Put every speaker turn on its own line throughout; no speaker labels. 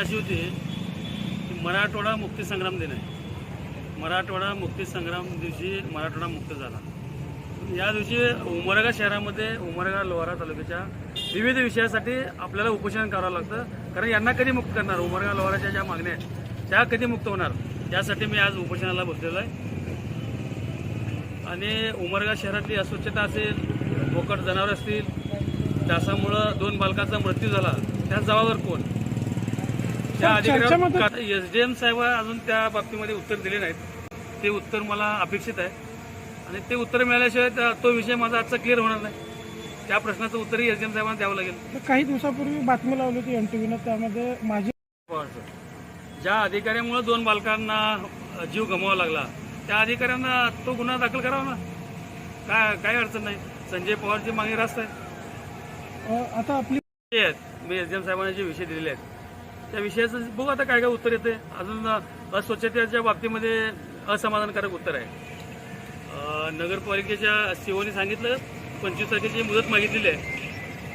अशी होती की मराठवाडा मुक्तीसंग्राम दिन आहे. मराठवाडा मुक्तीसंग्राम दिवशी मराठवाडा मुक्त झाला. या दिवशी उमरगा शहरामध्ये उमरगा लोहारा तालुक्याच्या विविध विषयासाठी आपल्याला उपोषण करावं लागतं. कारण यांना कधी मुक्त करणार? उमरगा लोहाराच्या ज्या मागण्या आहेत त्या कधी मुक्त होणार? त्यासाठी मी आज उपोषणाला बसलेलो आहे. आणि उमरगा शहरातली अस्वच्छता असेल बोकट जनावर असतील डासामुळं दोन बालकांचा मृत्यू झाला. त्याच जबाबदार कोण? त्या अधिकाऱ्यावर एस डी एम साहेब अजून त्या बाबतीमध्ये उत्तर दिले नाहीत. ते उत्तर मला अपेक्षित आहे. आणि ते उत्तर मिळाल्याशिवाय तो विषय माझा आजचा क्लिअर होणार नाही. त्या प्रश्नाचं उत्तरही एस डी एम साहेबांना द्यावं लागेल.
काही दिवसापूर्वी बातमी लावली होती एन त्यामध्ये माझी
ज्या अधिकाऱ्यामुळे दोन बालकांना जीव गमवावा लागला त्या अधिकाऱ्यांना तो गुन्हा दाखल करावा ना? काय काय अडचण नाही. संजय पवारची मागणी रास्त आहे.
आता आपली
विषय आहेत. मी एस डी एम साहेबांना जे विषय दिलेले आहेत त्या विषयाचं बघू आता काय काय उत्तर येते. अजून अस्वच्छतेच्या बाबतीमध्ये असमाधानकारक उत्तर आहे. नगरपालिकेच्या सीओने सांगितलं पंचवीस तारखेची मुदत मागितलेली आहे.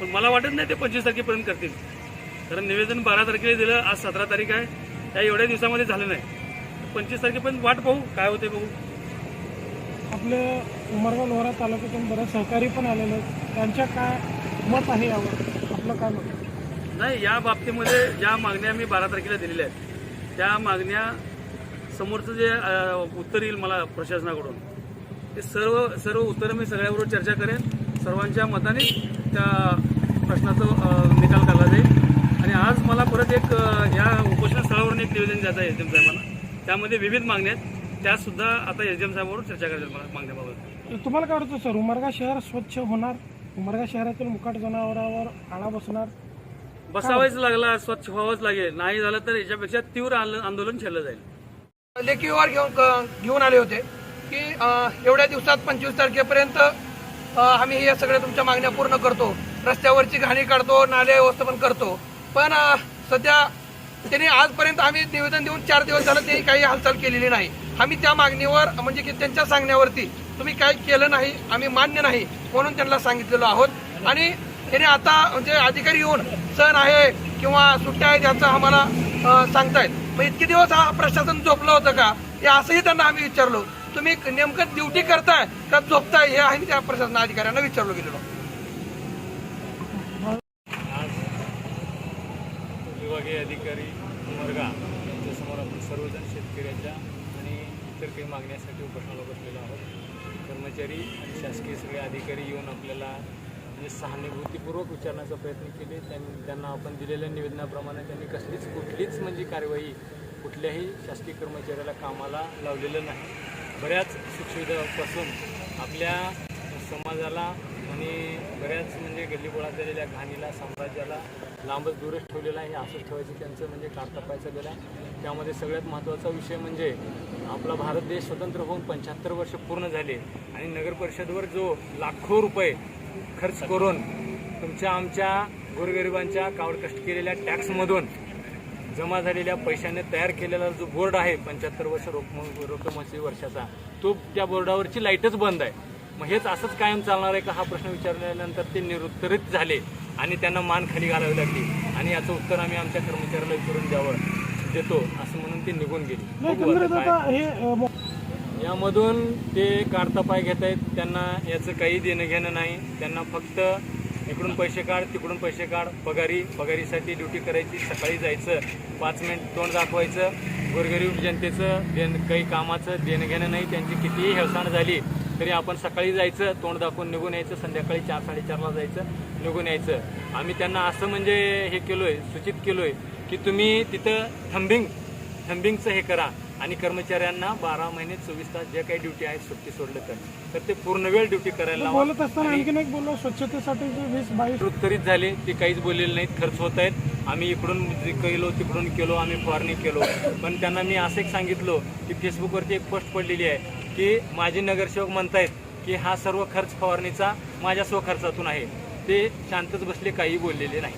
पण मला वाटत नाही ते पंचवीस तारखेपर्यंत करतील. कारण निवेदन बारा तारखेला दिलं आज सतरा तारीख आहे. त्या एवढ्या दिवसामध्ये झालं नाही. पंचवीस तारखेपर्यंत वाट पाहू काय होते बघू.
आपलं उमरगाव लोहरा तालुक्यातून बरं सहकारी पण आलेले आहेत. त्यांच्या काय मत आहे यावर? आपलं काय मत आहे?
नाही या बाबतीमध्ये ज्या मागण्या मी बारा तारखेला दिलेल्या आहेत त्या मागण्या समोरचं जे उत्तर येईल मला प्रशासनाकडून ते सर्व सर्व उत्तरं मी सगळ्याबरोबर चर्चा करेन. सर्वांच्या मताने त्या प्रश्नाचं निकाल काढला जाईल. आणि आज मला परत एक या उपोषण स्थळावरून एक निवेदन द्यायचं आहे एस डी एम साहेबांना. त्यामध्ये विविध मागण्या आहेत. त्यासुद्धा आता एस डी एम साहेबांवर चर्चा करायची मला मागण्याबाबत.
तुम्हाला काय वाटतं सर? उमरगा शहर स्वच्छ होणार? उमरगा शहरातील मुकाट जनावरावर आळा बसणार?
बसावायच लागला स्वच्छ व्हावंच लागेल. नाही झालं तर याच्यापेक्षा तीव्र आंदोलन आंदोलन छेडलं जाईल.
लेखी व्यवहार घेऊन घेऊन आले होते की एवढ्या दिवसात पंचवीस तारखेपर्यंत आम्ही हे सगळ्या तुमच्या मागण्या पूर्ण करतो. रस्त्यावरची घाणी काढतो नाले व्यवस्थापन करतो. पण सध्या त्यांनी आजपर्यंत आम्ही निवेदन देऊन चार दिवस झालं त्यांनी काही हालचाल केलेली नाही. आम्ही त्या मागणीवर म्हणजे की त्यांच्या सांगण्यावरती तुम्ही काय केलं नाही आम्ही मान्य नाही म्हणून त्यांना सांगितलेलो आहोत. आणि त्याने आता म्हणजे अधिकारी येऊन सण आहे किंवा सुट्ट्या आहेत याचं आम्हाला सांगतायत. मग इतके दिवस हा प्रशासन झोपलं होतं का? हे असंही त्यांना आम्ही विचारलो. तुम्ही नेमकं ड्युटी करताय का झोपताय हे आम्ही त्या प्रशासन अधिकाऱ्यांना विचारलो गेलेलो.
विभागीय अधिकारी वर्गा यांच्यासमोर आपण सर्वजण शेतकऱ्याच्या आणि इतर काही मागण्यासाठी उपोषणाला बसलेलो आहोत. कर्मचारी आणि शासकीय सगळे अधिकारी येऊन आपल्याला सहानुभूतीपूर्वक विचारण्याचा प्रयत्न केले. त्यांनी त्यांना आपण दिलेल्या निवेदनाप्रमाणे त्यांनी कसलीच कुठलीच म्हणजे कार्यवाही कुठल्याही शासकीय कर्मचाऱ्याला कामाला लावलेलं नाही. बऱ्याच सुखसुविधापासून आपल्या समाजाला आणि बऱ्याच म्हणजे गल्लीबोळात झालेल्या घाणीला साम्राज्याला लांबच दूरच ठेवलेला आहे. असं असंच ठेवायचं त्यांचं म्हणजे काढता गेलं. आहे त्यामध्ये सगळ्यात महत्त्वाचा विषय म्हणजे आपला भारत देश स्वतंत्र होऊन पंच्याहत्तर वर्ष पूर्ण झाले आणि नगर परिषदवर जो लाखो रुपये खर्च करून तुमच्या आमच्या गोरगरिबांच्या कावड कष्ट केलेल्या टॅक्समधून जमा झालेल्या पैशाने तयार केलेला जो बोर्ड आहे पंच्याहत्तर वर्ष रोख रक्कमशी वर्षाचा तो त्या बोर्डावरची लाईटच बंद आहे. मग हेच असंच कायम चालणार आहे का? हा प्रश्न विचारल्यानंतर ते निरुत्तरित झाले आणि त्यांना मान खाली घालावी लागली. आणि याचं उत्तर आम्ही आमच्या कर्मचाऱ्याला विचारून द्यावं देतो असं म्हणून ते निघून गेले. यामधून ते काढता पाय घेत आहेत. त्यांना याचं काही देणं घेणं नाही. त्यांना फक्त इकडून पैसे काढ तिकडून पैसे काढ. पगारी पगारीसाठी ड्युटी करायची. सकाळी जायचं. पाच मिनिट तोंड दाखवायचं. गोरगरीब जनतेचं देण काही कामाचं देणं घेणं नाही. त्यांची कितीही हेळसाण झाली तरी आपण सकाळी जायचं तोंड दाखवून निघून यायचं. संध्याकाळी चार साडेचारला जायचं निघून यायचं. आम्ही त्यांना असं म्हणजे हे केलोय सूचित केलोय की तुम्ही तिथं थंबिंग थंबिंगचं हे करा. आणि कर्मचाऱ्यांना बारा महिने चोवीस तास जे काही ड्युटी आहेत सुट्टी सोडलं तर. तर ते पूर्ण वेळ ड्युटी करायला लावा.
बोलत असताना आणखीन एक बोललो स्वच्छतेसाठी जे वीस बावीस
उत्तरित झाले ते काहीच बोललेले नाहीत खर्च होत आहेत. आम्ही इकडून जे केलो तिकडून केलो आम्ही फवारणी केलो. पण त्यांना मी असं एक सांगितलो की फेसबुकवरती एक पोस्ट पडलेली आहे की माझे नगरसेवक म्हणतायत की हा सर्व खर्च फवारणीचा माझ्या स्वखर्चातून आहे. ते शांतच बसले काही बोललेले नाही